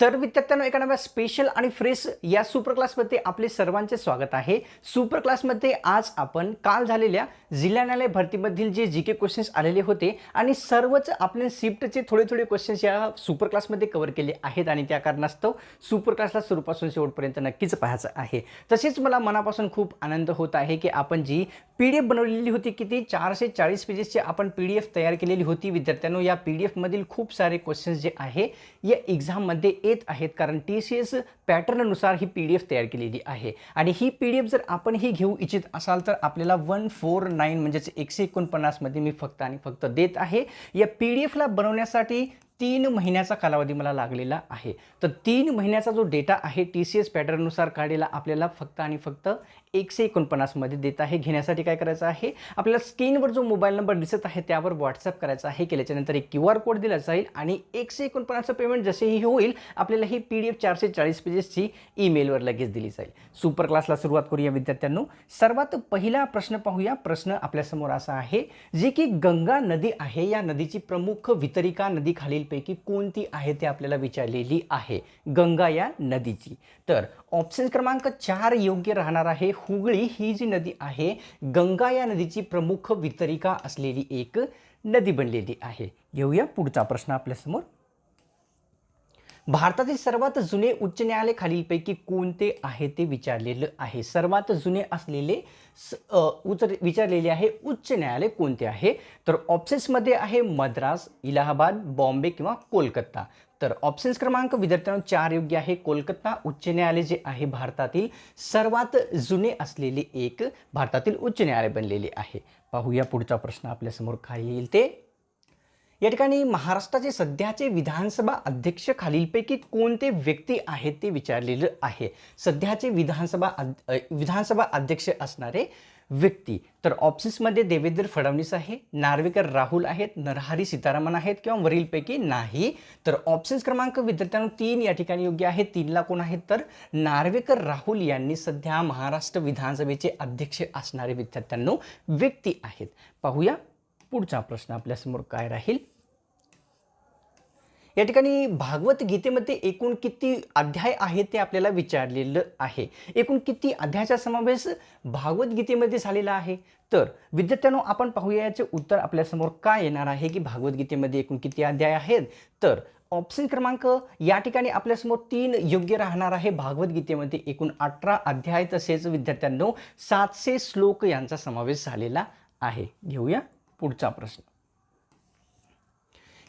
तर विद्यार्थ्यांनो एका नव्या स्पेशल आणि फ्रेश या सुपर क्लासमध्ये आपले सर्वांचे स्वागत आहे. सुपर क्लासमध्ये आज आपण काल झालेल्या जिल्हा न्यायालय भरतीमधील जे जी के क्वेश्चन्स आलेले होते आणि सर्वच आपले शिफ्टचे थोडे थोडे क्वेश्चन्स या सुपर क्लासमध्ये कव्हर केले आहेत आणि त्या कारणास्तव सुपर क्लासला सुरूपासून शेवटपर्यंत नक्कीच पाहायचं आहे. तसेच मला मनापासून खूप आनंद होत आहे की आपण जी पी डी एफ बनवलेली होती किती? चारशे चाळीस पेजेसची आपण पी डी एफ तयार केलेली होती विद्यार्थ्यांनो. या पी डी एफमधील खूप सारे क्वेश्चन्स जे आहे या एक्झाममध्ये येत आहेत. कारण टी सी एस पॅटर्ननुसार ही पी डी एफ तयार केलेली आहे. आणि ही पी डी एफ जर आपण ही घेऊ इच्छित असाल तर आपल्याला वन फोर नाईन म्हणजेच एकशे एकोणपन्नासमध्ये मी फक्त आणि फक्त देत आहे. या पी डी एफला बनवण्यासाठी तीन महिन्याचा कालावधी मला लागलेला आहे. तर तीन महिन्याचा जो डेटा आहे टी सी एस पॅटर्ननुसार काढलेला आपल्याला फक्त आणि फक्त एकशे एकोणपन्नासमध्ये देत आहे. घेण्यासाठी काय करायचं आहे? आपल्याला स्क्रीनवर जो मोबाईल नंबर दिसत आहे त्यावर व्हॉट्सअप करायचा आहे. केल्याच्यानंतर एक क्यू आर कोड दिला जाईल आणि एकशे एकोणपन्नासचं पेमेंट जसेही होईल आपल्याला ही पी डी एफ चारशे चाळीस पेजेसची ईमेलवर लगेच दिली जाईल. सुपर क्लासला सुरुवात करूया विद्यार्थ्यांनो. सर्वात पहिला प्रश्न पाहूया. प्रश्न आपल्यासमोर असा आहे जे की गंगा नदी आहे. या नदीची प्रमुख वितरिका नदी खालीलपैकी कोणती आहे ते आपल्याला विचारलेली आहे. गंगा या नदीची. तर ऑप्शन क्रमांक चार योग्य राहणार आहे. हुगळी ही जी नदी आहे गंगा या नदीची प्रमुख वितरिका असलेली एक नदी बनलेली आहे. घेऊया पुढचा प्रश्न आपल्यासमोर. भारतातील सर्वात जुने उच्च न्यायालय खालीलपैकी कोणते आहे ते विचारलेलं आहे? सर्वात जुने असलेले स- विचारलेले आहे उच्च न्यायालय कोणते आहे? तर ऑप्शन्समध्ये आहे मद्रास इलाहाबाद बॉम्बे किंवा कोलकाता. तर ऑप्शन्स क्रमांक विद्यार्थ्यांना चार योग्य आहे. कोलकाता उच्च न्यायालय जे आहे भारतातील सर्वात जुने असलेले एक भारतातील उच्च न्यायालय बनलेले आहे. पाहूया पुढचा प्रश्न आपल्यासमोर काय येईल ते. या ठिकाणी महाराष्ट्राचे सध्याचे विधानसभा अध्यक्ष खालीलपैकी कोणते व्यक्ती आहेत ते विचारलेलं आहे. सध्याचे विधानसभा अ, विधानसभा अध्यक्ष असणारे व्यक्ती तर ऑप्शन्समध्ये देवेंद्र फडणवीस आहे नार्वेकर राहुल आहेत नरहरी सीतारामन आहेत किंवा वरीलपैकी नाही तर ऑप्शन्स क्रमांक विद्यार्थ्यांना तीन या ठिकाणी योग्य आहे. तीनला कोण आहेत तर नार्वेकर राहुल यांनी सध्या महाराष्ट्र विधानसभेचे अध्यक्ष असणारे विद्यार्थ्यांनो व्यक्ती आहेत. पाहूया पुढचा प्रश्न आपल्यासमोर काय राहील? या ठिकाणी भागवत गीतेमध्ये एकूण किती अध्याय आहेत ते आपल्याला विचारलेलं आहे. एकूण किती अध्यायाचा समावेश भागवत गीतेमध्ये झालेला आहे? तर विद्यार्थ्यांनो आपण पाहूया याचे उत्तर आपल्यासमोर काय येणार आहे की भागवत गीतेमध्ये एकूण किती अध्याय आहेत? तर ऑप्शन क्रमांक या ठिकाणी आपल्यासमोर तीन योग्य राहणार आहे. भागवद्गीतेमध्ये एकूण अठरा अध्याय तसेच विद्यार्थ्यांनो सातशे श्लोक यांचा समावेश झालेला आहे. घेऊया. पुढचा प्रश्न.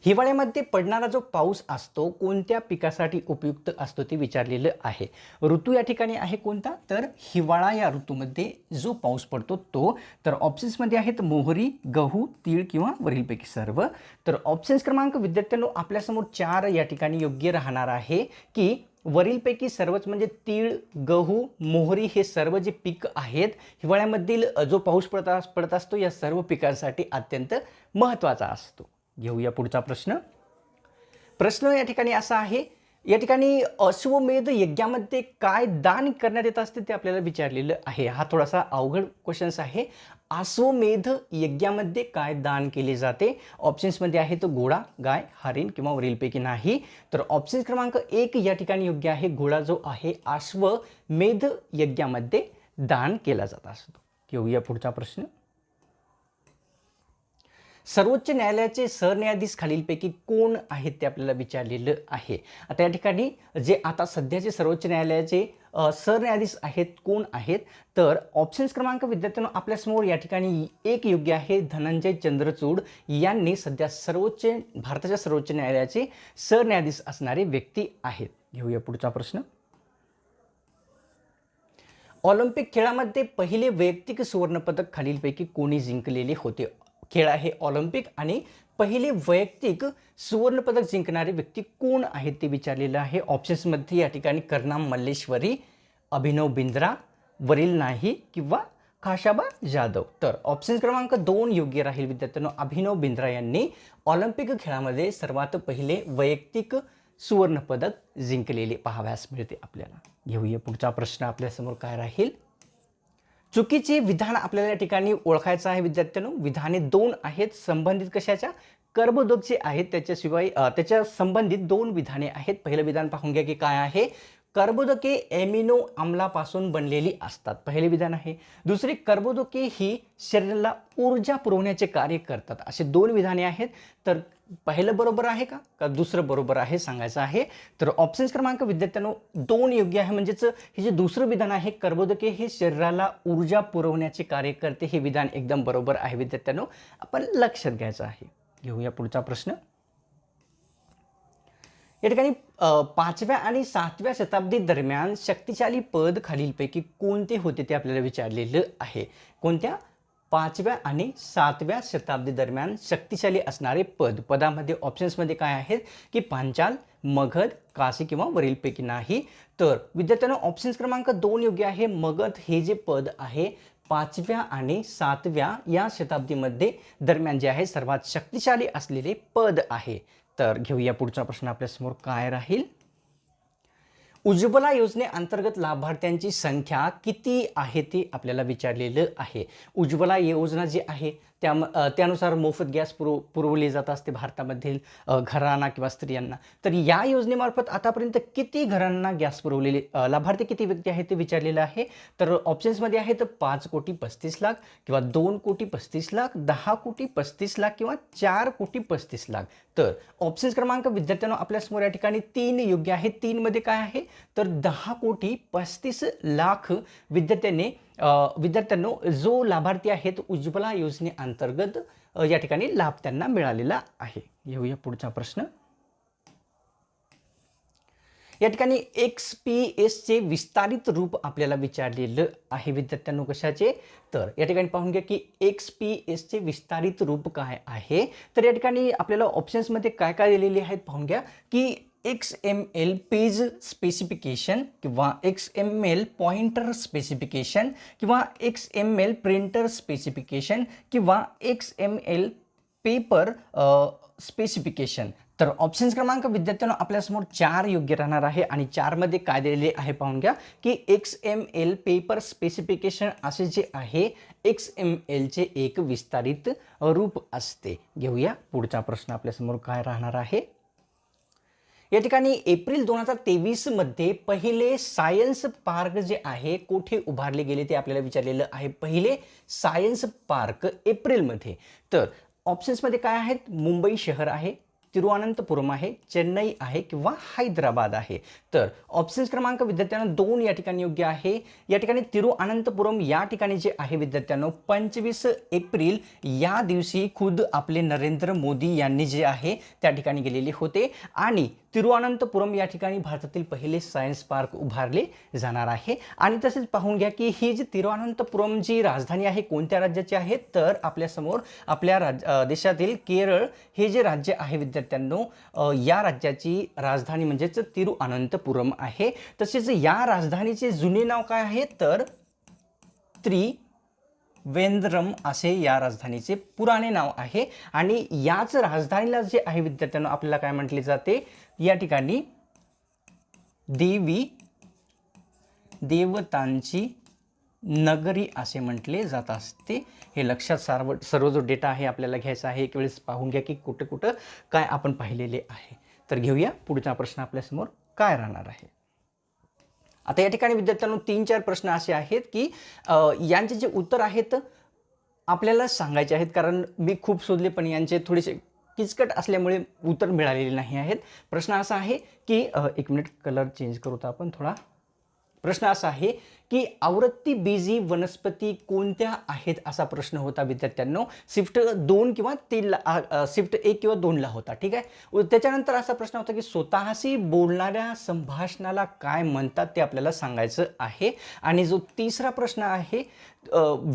हिवाळ्यामध्ये पडणारा जो पाऊस असतो कोणत्या पिकासाठी उपयुक्त असतो ते विचारलेलं आहे. ऋतू या ठिकाणी आहे कोणता? तर हिवाळा या ऋतूमध्ये जो पाऊस पडतो तो तर ऑप्शन्समध्ये आहेत मोहरी गहू तीळ किंवा वरीलपैकी सर्व. तर ऑप्शन्स क्रमांक विद्यार्थ्यांनो आपल्यासमोर चार या ठिकाणी योग्य राहणार आहे की वरीलपैकी सर्वच म्हणजे तीळ गहू मोहरी हे सर्व जे पीक आहेत हिवाळ्यामधील जो पाऊस पडत अस- पडत असतो या सर्व पिकांसाठी अत्यंत महत्त्वाचा असतो. घेऊया पुढचा प्रश्न. प्रश्न या ठिकाणी असा आहे या ठिकाणी अश्वमेध यज्ञामध्ये काय दान करण्यात येत असते ते आपल्याला विचारलेलं आहे. हा थोडासा अवघड क्वेश्चन्स आहे. अश्वमेध यज्ञामध्ये काय दान केले जाते? ऑप्शन्समध्ये तो घोडा गाय हरिण किंवा वरीलपैकी नाही. तर ऑप्शन क्रमांक एक या ठिकाणी योग्य आहे. घोडा जो आहे अश्वमेध यज्ञामध्ये दान केला जात असतो. घेऊया पुढचा प्रश्न. सर्वोच्च न्यायालयाचे सरन्यायाधीश खालीलपैकी कोण आहेत ते आपल्याला विचारलेलं आहे. आता या ठिकाणी जे आता सध्याचे सर्वोच्च न्यायालयाचे सरन्यायाधीश आहेत कोण आहेत तर ऑप्शन्स क्रमांक विद्यार्थ्यांनो आपल्यासमोर या ठिकाणी एक योग्य आहे धनंजय चंद्रचूड यांनी सध्या सर्वोच्च भारताच्या सर्वोच्च न्यायालयाचे सरन्यायाधीश असणारे व्यक्ती आहेत. घेऊया पुढचा प्रश्न. ऑलिम्पिक खेळामध्ये पहिले वैयक्तिक सुवर्णपदक खालीलपैकी कोणी जिंकलेले होते? खेळ आहे ऑलिम्पिक आणि पहिले वैयक्तिक सुवर्णपदक जिंकणारे व्यक्ती कोण आहेत ते विचारलेलं आहे. ऑप्शन्समध्ये या ठिकाणी करनाम मल्लेश्वरी अभिनव बिंद्रा वरील नाही किंवा खाशाबा जाधव. तर ऑप्शन क्रमांक दोन योग्य राहील विद्यार्थ्यांनो. अभिनव बिंद्रा यांनी ऑलिम्पिक खेळामध्ये सर्वात पहिले वैयक्तिक सुवर्णपदक जिंकलेले पाहाव्यास मिळते आपल्याला. घेऊया पुढचा प्रश्न. आपल्यासमोर काय राहील? चुकीचे विधान आपल्याला या ठिकाणी ओळखायचं आहे विद्यार्थ्यांनो. विधाने दोन आहेत संबंधित कशाच्या? कर्बोदक जे आहेत त्याच्याशिवाय त्याच्या संबंधित दोन विधाने आहेत. पहिलं विधान पाहून घ्या की काय आहे. कर्बोदके एमिनो आम्लापासून बनलेली असतात. पहिले विधान आहे. दुसरी कर्बोदके ही शरीराला ऊर्जा पुरवण्याचे कार्य करतात. असे दोन विधाने आहेत. तर पहिलं बरोबर आहे का? का दुसरं बरोबर आहे सांगायचं आहे? तर ऑप्शन क्रमांक विद्यार्थ्यांनो दोन योग्य आहे. म्हणजेच हे जे दुसरं विधान आहे कर्बोदके हे शरीराला ऊर्जा पुरवण्याचे कार्य करते हे विधान एकदम बरोबर आहे विद्यार्थ्यांनो. आपण लक्षात घ्यायचं आहे. घेऊया पुढचा प्रश्न. या ठिकाणी पाचव्या आणि सातव्या शताब्दी दरम्यान शक्तिशाली पद खालीलपैकी कोणते होते ते आपल्याला विचारलेलं आहे? कोणत्या? पाचव्या आणि सातव्या शताब्दी दरम्यान शक्तिशाली असणारे पद पदामध्ये ऑप्शन्समध्ये काय आहेत? की पांचाल मगध काशी किंवा वरीलपैकी नाही. तर विद्यार्थ्यांना ऑप्शन्स क्रमांक दोन योग्य आहे. मगध हे जे पद आहे पाचव्या आणि सातव्या या शताब्दीमध्ये दरम्यान जे आहे सर्वात शक्तिशाली असलेले पद आहे. तर घेऊया पुढचा प्रश्न. आपल्यासमोर काय राहील? उज्ज्वला योजनेअंतर्गत लाभार्थ्यांची संख्या किती आहे ते आपल्याला विचारलेलं आहे. उज्ज्वला योजना जी आहे त्या त्यानुसार मोफत गॅस पुरव पुरवली जात असते भारतामधील घरांना किंवा स्त्रियांना. तर या योजनेमार्फत आतापर्यंत किती घरांना गॅस पुरवलेले लाभार्थी किती व्यक्ती आहेत ते विचारलेलं आहे. तर ऑप्शन्समध्ये आहे तर पाच कोटी पस्तीस लाख किंवा दोन कोटी पस्तीस लाख दहा कोटी पस्तीस लाख किंवा चार कोटी पस्तीस लाख. तर ऑप्शन्स क्रमांक विद्यार्थ्यांना आपल्यासमोर या ठिकाणी तीन योग्य आहे तीनमध्ये काय आहे? तर दहा कोटी पस्तीस लाख विद्यार्थ्यांनी विद्यार्थ्यांनो जो लाभार्थी आहेत उज्ज्वला योजनेअंतर्गत या ठिकाणी लाभ त्यांना मिळालेला आहे. घेऊया पुढचा प्रश्न. या ठिकाणी एक्स पी एसचे विस्तारित रूप आपल्याला विचारलेलं आहे विद्यार्थ्यांनो कशाचे? तर या ठिकाणी पाहून घ्या की एक्स पी एसचे विस्तारित रूप काय आहे? तर या ठिकाणी आपल्याला ऑप्शन्समध्ये काय काय दिलेले आहेत पाहून घ्या की X M L page specification किंवा X M L pointer specification किंवा X M L printer specification किंवा X M L paper specification तर ऑप्शन्स क्रमांक विद्यार्थ्यांना आपल्यासमोर चार योग्य राहणार आहे आणि चारमध्ये काय दिलेले आहे पाहून घ्या की X M L paper specification असे जे आहे एक्स एम एलचे एक विस्तारित रूप असते. घेऊया पुढचा प्रश्न आपल्यासमोर काय राहणार आहे? या ठिकाणी एप्रिल दोन हजार तेवीसमध्ये पहिले सायन्स पार्क जे आहे कोठे उभारले गेले ते आपल्याला विचारलेलं आहे. पहिले सायन्स पार्क एप्रिलमध्ये तर ऑप्शन्समध्ये काय आहेत? मुंबई शहर आहे तिरुअनंतपुरम आहे चेन्नई आहे किंवा हैदराबाद आहे. तर ऑप्शन्स क्रमांक विद्यार्थ्यांना दोन या ठिकाणी योग्य आहे. या ठिकाणी तिरुअनंतपुरम या ठिकाणी जे आहे विद्यार्थ्यांनो पंचवीस एप्रिल या दिवशी खुद आपले नरेंद्र मोदी यांनी जे आहे त्या ठिकाणी गेलेले होते. आणि तिरुअनंतपुरम या ठिकाणी भारतातील पहिले सायन्स पार्क उभारले जाणार आहे. आणि तसेच पाहून घ्या की ही जी तिरुअनंतपुरम जी राजधानी आहे कोणत्या राज्याची आहे? तर आपल्यासमोर आपल्या राज देशातील केरळ हे जे राज्य आहे विद्यार्थ्यांनो या राज्याची राजधानी म्हणजेच तिरुअनंतपुरम आहे. तसेच या राजधानीचे जुने नाव काय आहे? तर त्रि वेंद्रम असे या राजधानीचे पुराणे नाव आहे. आणि याच राजधानीला जे आहे विद्यार्थ्यांना आपल्याला काय म्हटले जाते? या ठिकाणी देवी देवतांची नगरी असे म्हटले जात असते. हे लक्षात सर्व सर्व जो डेटा आहे आपल्याला घ्यायचा आहे एक वेळेस पाहून घ्या की कुठं कुठं काय आपण पाहिलेले आहे. तर घेऊया पुढचा प्रश्न आपल्यासमोर काय राहणार आहे? आता या ठिकाणी विद्यार्थ्यांनो तीन चार प्रश्न असे आहेत की यांचे जे उत्तर आहेत आपल्याला सांगायचे आहेत. कारण मी खूप शोधले पण यांचे थोडेसे किचकट असल्यामुळे उत्तर मिळालेले नाही आहेत. प्रश्न असा आहे की एक मिनिट कलर चेंज करू तर आपण थोडा. प्रश्न असा आहे की आवृत्ती बीजी वनस्पती कोणत्या आहेत असा प्रश्न होता विद्यार्थ्यांनो. शिफ्ट दोन किंवा तीनला शिफ्ट एक किंवा दोनला होता ठीक आहे? त्याच्यानंतर असा प्रश्न होता की स्वतःशी बोलणाऱ्या संभाषणाला काय म्हणतात ते आपल्याला सांगायचं आहे. आणि जो तिसरा प्रश्न आहे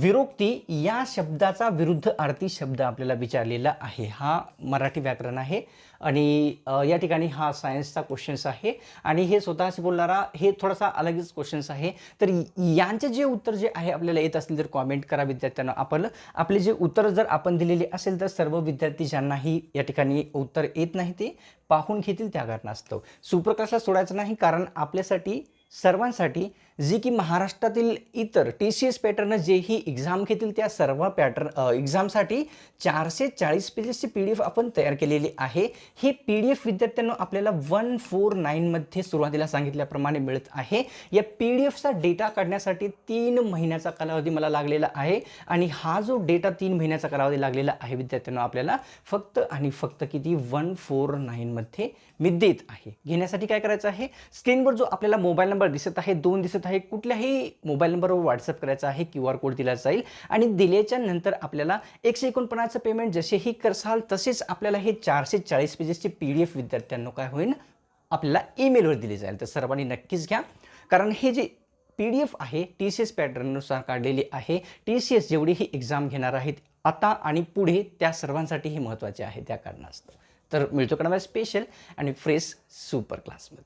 विरोक्ती या शब्दाचा विरुद्ध अर्थी शब्द आपल्याला विचारलेला आहे. हा मराठी व्याकरण आहे आणि या ठिकाणी हा सायन्सचा क्वेश्चन्स आहे. आणि हे स्वतःशी बोलणारा हे थोडासा अलगच क्वेश्चन्स आहे. तर यांचे जे उत्तर जे आहे आपल्याला येत असतील तर कॉमेंट करा विद्यार्थ्यांना. आपण आपले जे उत्तर जर आपण दिलेले असेल तर सर्व विद्यार्थी ज्यांनाही या ठिकाणी उत्तर येत नाही ते पाहून घेतील त्या कारणास्तव. सुप्रकाशला सोडायचं नाही कारण आपल्यासाठी सर्वांसाठी जी की महाराष्ट्रातील इतर टी सी एस पॅटर्न जेही एक्झाम घेतील त्या सर्व पॅटर्न एक्झामसाठी चारशे चाळीस पेजेसची पी डी एफ आपण तयार केलेली आहे. ही पी डी एफ विद्यार्थ्यांना आपल्याला वन फोर नाईनमध्ये सुरुवातीला सांगितल्याप्रमाणे मिळत आहे. या पी डी एफचा डेटा काढण्यासाठी तीन महिन्याचा कालावधी मला लागलेला आहे आणि हा जो डेटा तीन महिन्याचा कालावधी लागलेला आहे विद्यार्थ्यांना आपल्याला फक्त आणि फक्त किती? वन फोर नाईनमध्ये मी देत आहे. घेण्यासाठी काय करायचं आहे? स्क्रीनवर जो आपल्याला मोबाईल नंबर दिसत आहे दोन दिसत आहे कुठल्याही मोबाईल नंबरवर व्हॉट्सअप करायचा आहे क्यू आर कोड दिला जाईल. आणि दिल्याच्या नंतर आपल्याला एकशे एकोणपन्नासचं पेमेंट जसेही करसाल तसेच आपल्याला हे चारशे चाळीस पेजेसची पी डी एफ विद्यार्थ्यांना काय होईल? आपल्याला ईमेलवर दिली जाईल. तर सर्वांनी नक्कीच घ्या. कारण हे जे पी डी एफ आहे टी सी एस पॅटर्ननुसार काढलेली आहे. टी सी एस जेवढीही एक्झाम घेणार आहेत आता आणि पुढे त्या सर्वांसाठी हे महत्त्वाचे आहे त्या कारणास्तव. तर मिळतो का स्पेशल आणि फ्रेश सुपर क्लासमध्ये